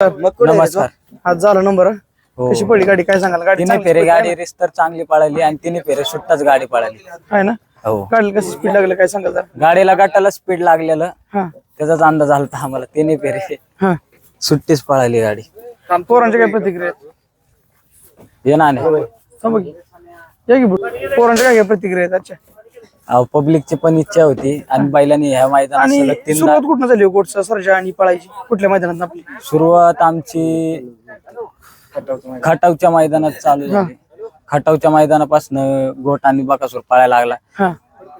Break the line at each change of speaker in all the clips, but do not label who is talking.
नमस्कार.
आज झाला नंबर
हो.
कशी पडली गाडी? काय सांगाल? गाडी
तिने
चांगली
फेरे
पडली
गाडी रेस तर चांगली पळाली आणि तिने फेरे सुट्टाच गाडी पळाली.
आहे ना?
हो.
गाडीला कसं स्पीड लागलं? काय सांगाल जरा?
गाडीला गटाला स्पीड लागलेलं.
हा.
त्याचाच अंदाज आला होता आम्हाला. तिने फेरे
हा.
सुट्टीच पळाली गाडी.
पोरांच्या काय प्रतिक्रिया आहेत?
ये ना नाही
थांबा की. या की पुढं. पोरांच्या काय काय प्रतिक्रिया आहेत? अच्छा.
पब्लिकची पण इच्छा होती. आणि बैलांनी ह्या मैदानात
आणि
सलग तीनदा
सुरुवात कुठनं झाली हो? कोटचा सर्जा आणि पळायची? कुठल्या मैदानात आपली?
सुरुवात आमची खटावच्या मैदानात चालू झाली. खटावच्या मैदानापासून गोट आणि बकासूर पळायला लागला.
हा.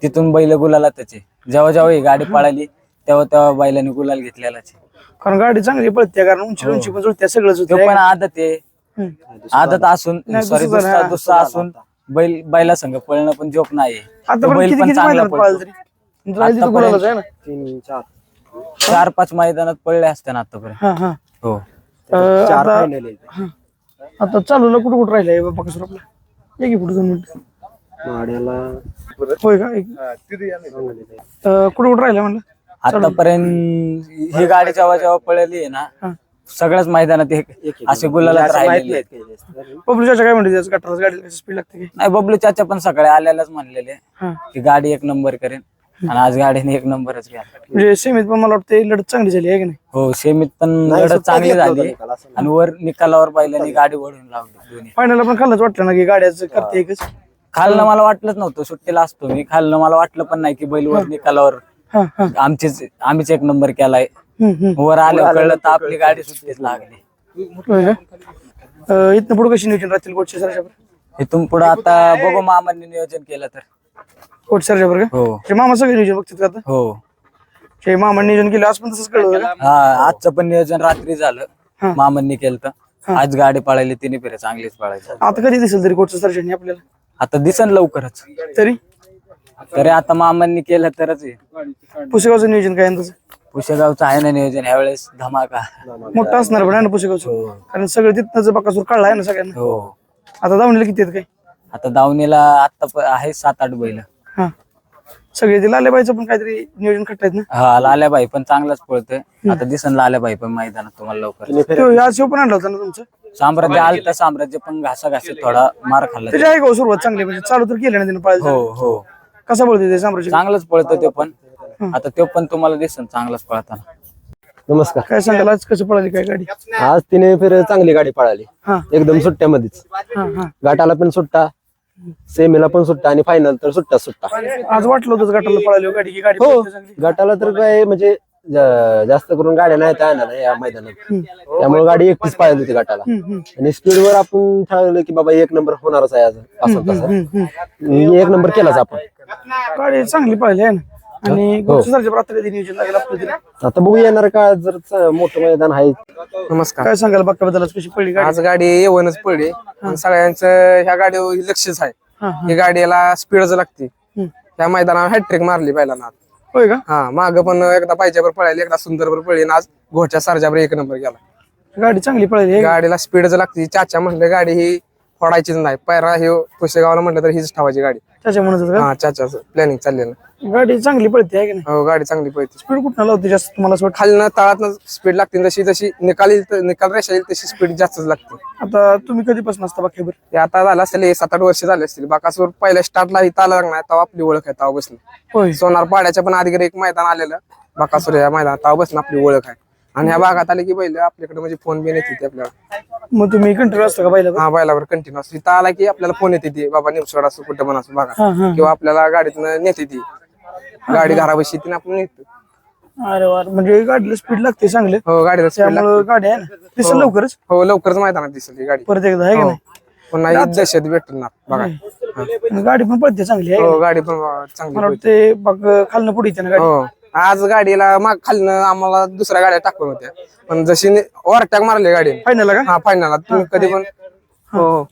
तिथून बैल गुलाला त्याचे जेव्हा जेव्हा ही गाडी पळाली तेव्हा तेव्हा बैलांनी गुलाल घेतलेलाच आहे.
कारण गाडी चांगली पळते कारण उंची उंची पण सगळंच
तो
होतं
पण आदत आहे.
हम्म.
आदत असून
नाही,
सॉरी
दुसरं
दुसरा
हा.
दुसरा असून बैल बैला संघ पळणं पण जोक नाही
आता पण
बैल
किती
पण
किती
चांगला
मैदानात पळाल
पळतो
तरी? राहिली तर
आतापर्यंत-
गुलालच आहे ना
चार. पाच मैदानात पळले असते ना आतापर्यंत
हा हा.
हो.
अं, आता हा. आता चालूला कुठं कुठं राहिलंय? बाबा कसं आपला ये की पुढे दोन मिनिट. होय का? एक- अं, कुठं कुठं राहिलं म्हणलं
आतापर्यंत ही गाडी जेव्हा जेव्हा पळली आहे ना
हा.
सगळ्याच मैदानात एक असे राहिलेले आहेत.
पब्लिकच्या काय म्हणते? त्याचं स्पीड लागते की?
नाही बबलू चाचा पण सकाळी आल्यालाच म्हणलेले.
हा.
की गाडी एक नंबर करेन. आणि आज गाडीने एक नंबरच घ्या.
म्हणजे सेमीत पण मला वाटतं लढत चांगली झाली आहे की नाही?
हो सेमीत पण लढत चांगली झाली. आणि वर निकालावर बैलांनी गाडी वळून लावली दोन्ही.
फायनलला पण खाल्लंच वाटलं ना की गाड्याचं करते एकच?
खालनं मला वाटलंच नव्हतं सुट्टीला असतो मी. खालनं मला वाटलं पण नाही की बैल वर निकालावर
हा हा.
आमचेच आम्हीच एक नंबर केलाय. वर आले कळलं तर आपली गाडी सुट्टीच लागली.
होय का? अं, इथनं पुढे कशी नियोजन राहतील कोच सरच्या
इथून पुढे आता बघू मामांनी नियोजन केलं तर.
कोच सरच्या बरं का?
हो.
ते मामा सगळे नियोजन बघतात का आता?
हो.
ते मामा नियोजन केलं आज पण तसंच कळलं होतं का?
हा आजचं पण नियोजन रात्री
हा.
झालं मामांनी केलं तर आज गाडी पळायली तिने फेरे चांगलीच पळायची
आता कधी दिसेल तरी कोच सरच्या आपल्याला?
आता दिसन लवकरच.
तरी?
तरी आता मामांनी केलं तरच आहे.
पुसेगावचं नियोजन काय तसं
पुशेगावचं आहे ना नियोजन ह्यावेळेस धमाका.
मोठं असणार पण आहे ना पुसेगावचं कारण सगळं तिथनं बकासूर काढला आहे ना सगळ्यांना.
हो.
आता दावणीला किती आहेत काय?
आता दावणीला आता आहे सात आठ बैल.
हा. सगळे ते लालेबाईचं पण काहीतरी नियोजन खट्ट आहेत ना?
हा लाल्याबाई पण चांगलाच पळतोय. आता दिसन लाल्याबाई पण मैदानात तुम्हाला लवकर.
तो शिव पण आणला होता ना तुमचं?
साम्राज्य आलं तर साम्राज्य पण घासा घासी थोडा मार खाल्ला
त्याची आहे का हो सुरुवात चांगली म्हणजे चालू तर केलं ना त्यानं पाळायचं
हो हो.
कसा बोलते ते साम्राज्य?
चांगलंच पळतो ते पण. आता तो पण तुम्हाला दिसन चांगलाच पळताना.
नमस्कार.
काय सांगाल आज कसं पळाली काय गाडी?
आज तिने फिर चांगली गाडी पळाली.
हा.
एकदम सुट्ट्यामध्येच.
हा हा.
घाटाला पण सुट्टा सेमीला पण सुट्टा आणि फायनल तर सुट्टा सुट्टा.
आज वाटलं होतं गटाला पळाली हो गाडी की गाडी
हो
पळते चांगली.
तर काय म्हणजे जा- जास्त करून गाड्या नाही येणार ना या मैदानात. त्यामुळे गाडी एकटीच पाहिली होती
हम्म, हम्म,
आणि स्पीडवर आपण ठरवलं की बाबा एक नंबर होणारच आहे आज असं तसं.
हम्म, हम्म.
एक नंबर केलाच आपण.
गाडी चांगली पळाली आहे ना. आणि गुरुसारच्या कधी नियोजन लागेल आपलं तरी
आता बघू येणार का जर च- मोठं मैदान आहे.
नमस्कार.
काय सांगाल बाक्याबद्दल आज कशी पडली गाडी?
आज गाडी येऊनच पडली. आणि सगळ्यांचं ह्या गाडीवर लक्षच आहे.
हा हा.
ही गाडीला स्पीडच लागते.
हम्म.
ह्या मैदानावर हॅट्रिक मारली पहिल्यांदा
होय का?
हा माग पण एकदा पाहिजेवर पळाली एकदा सुंदरवर पळली आणि आज घोटच्या सारजावर एक नंबर गेला.
गाडी चांगली पळाली आहे
गाडीला स्पीडच लागते. चाचा म्हणलं गाडी ही फोडायचीच नाही. पैरा हे पुसेगावला म्हटलं तर हीच ठेवायची गाडी.
त्याच्या म्हणत होतं
हा चाचाच प्लॅनिंग चाललेलं.
गाडी चांगली पळते आहे की नाही?
हो गाडी चांगली पळते.
स्पीड कुठं लावते जास्त तुम्हाला असं वाटतं?
खालनं तळात स्पीड लागते जशी जशी निकाल येईल त- निकाल रेषा येईल तशी स्पीड जास्तच लागते.
आता तुम्ही कधीपासून असता बाक्यावर
ते आता झालं असेल हे सात आठ वर्ष झाले असतील. बाकासूर पहिल्या स्टार्टला इथं आला लागणार तेव्हा आपली ओळख आहे तेव्हा बसली
होय.
सोनार पाड्याच्या पण आधी एक मैदान आलेलं बाकासूर या मैदानात तेव्हा बसून आपली ओळख आहे. आणि ह्या भागात आले की बैल आपल्याकडे म्हणजे फोन बिन येते ते आपल्याला.
मग तुम्ही कंटिन्यू असता का पहिला
हा बैलावर कंटिन्यू असतो. इथं आला की आपल्याला फोन येते ती बाबा निमसोड असो कुठं पण असो
हा हा.
किंवा आपल्याला गाडीतनं नेते ती. गाडी घराबशी ती आपण नेतो
अरे वा म्हणजे गाडीला स्पीड लागते चांगले.
हो गाडीला speed लागते.
त्यामुळे गाडी आहे ना. दिसेल लवकरच?
हो लवकरच मैदानात दिसली ही गाडी.
परत एकदा आहे का नाही?
पुन्हा ही दहशत भेटणार बघा.
आणि गाडी पण पळते चांगली आहे
हो गाडी पण चांगली
मला वाटते बघ खालनं पुढे येते ना गाडी.
हो. आज गाडीला माग खालनं आम्हाला दुसऱ्या गाड्या टाकून होत्या. पण जशी ओव्हरटॅक मारली गाडी.
फायनल का?
हा फायनल तुम्ही कधी पण हो.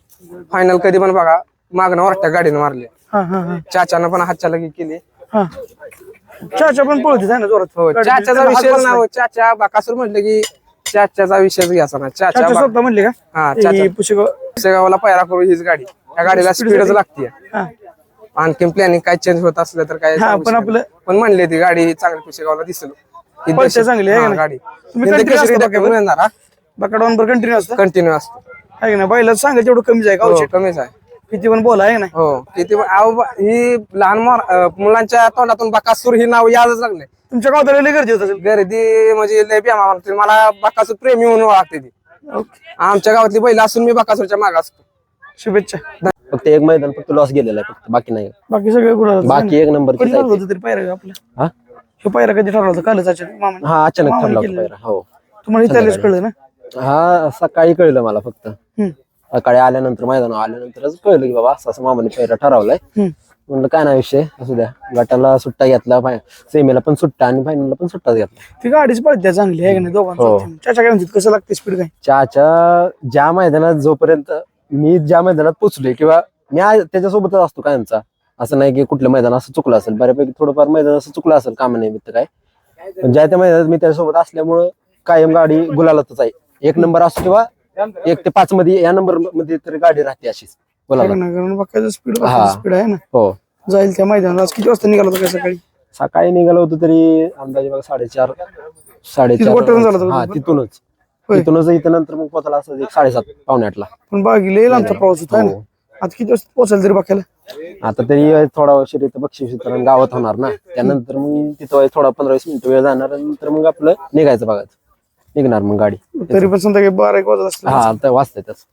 फायनल कधी पण बघा मागणं ओव्हरटॅक गाडीने मारली.
हा हा हा.
चाच्यानं पण हातच्या लगी केली.
हा. चाचा पण पळते आहे ना जोरात?
हो
गाडी-
चाच्याचा
हात
विषय
बसला.
ना हो, चाचा बाकासूर म्हटलं की चाच्याचा विषयच घ्यायचा ना चाचा
चाचा स्वतः म्हणले का?
हा चाचा.
पुशेगाव
गावाला करू हीच गाडी. या गाडीला स्पीडच लागते
हा.
आणखी प्लॅनिंग काय चेंज होत असलं तर काय
हा,
सांगू
पण
शकत
आपलं-
नाही. पण म्हणली ती गाडी चांगली पुशेगावला दिसलो. ही
पळते चांगली आहे का
हा,
नाही?
गाडी.
तुम्ही कंटिन्यू असता
हा?
कंटिन्यू असतं.
कंटिन्यू असतो.
आहे ना बैला सांगायचं एवढं कमीच आहे
हो, कमीच आहे.
किती पण बोला आहे ना
हो किती पण- अहो, बा- ही लहान मोर- अं, मुलांच्या तोंडातून बकासूर ही नाव यादच लागले.
तुमच्या गावात लय गरजेचं असेल.
गर्दी म्हणजे लय बेमा म्हणते मला बकासूर प्रेमी म्हणून ओळखते ती.
ओके.
आमच्या गावातली बैल असून मी बकासूरच्या माग असतो.
शुभेच्छा.
फक्त एक मैदान फक्त लॉस गेलेला आहे फक्त बाकी नाही.
बाकी सगळे
बाकी एक नंबर
कधी ठरवलं होतं तरी पायरा आपला?
हा?
हे पायरा कधी ठरवलं होतं? कालच अचानक मामा
हा अचानक
मामाने
ठरला होता
केलेलं.
पहिला हो.
तुम्हाला इथल्याच कळलं ना?
हा सकाळी कळलं मला फक्त.
हम्म.
सकाळी आल्यानंतर मैदान आल्यानंतरच कळलं की बाबा असं असं मामाने पहिला ठरवलाय. म्हणलं काय नाही विषय असू द्या. गटाला सुट्टा घेतला सेमीला पण सुट्टा आणि फायनलला पण सुट्टाच घेतला.
ती गाडीच पळते चांगली आहे का नाही
हो.
दोघांचं चाचा काय म्हणतात कसं लागते स्पीड काय?
चहाच्या ज्या मैदानात जोपर्यंत मी ज्या मैदानात पोचलोय किंवा मी त्याच्यासोबतच असतो कायमचा असं नाही की कुठलं मैदान असं चुकलं असेल. बऱ्यापैकी थोडंफार मैदान असं चुकलं असेल कामानिमित्त काय. पण ज्या त्या मैदानात मी त्याच्यासोबत असल्यामुळं कायम गाडी गुलालातच आहे. एक नंबर असो किंवा एक ते पाच मध्ये या नंबरमध्ये तरी गाडी राहते अशीच.
बघायचं स्पीड
हा.
स्पीड आहे ना.
हो.
जाईल त्या मैदानात. आज किती वाजता निघाला होता काय सकाळी?
सकाळी निघालो होतो तरी अंदाजे बघा साडेचार
तिथं गोठवून झालं
साडेचार
होतं
हा
बरोबर?
तिथूनच.
होय.
तिथूनच इथं नंतर मग पोहोचला असं एक साडेसात पावणे आठला.
पण बागी लय लांबचा प्रवास होता है ना?
हो.
आता किती वाजता पोहोचाल तरी बाक्याला
आता तरी थोडा वर्ष इथं बक्षीस वितरण गावात होणार ना. त्यानंतर मग तिथं थोडा पंधरा वीस मिनिटं वेळ जाणार आणि नंतर मग आपलं निघायचं बघायचं निघणार मग गाडी.
तरी पण संध्याकाळी बारा एक वाजत असलं
हा आता वाचतंय त्याच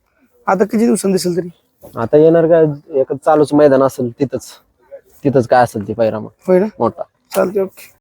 आता किती दिवसांनी दिसेल तरी?
आता येणार काय एक चालूच मैदान असेल तिथंच. तिथंच काय असेल ती पैरा मग.
होय ना?
मोठा.
चालते ओके.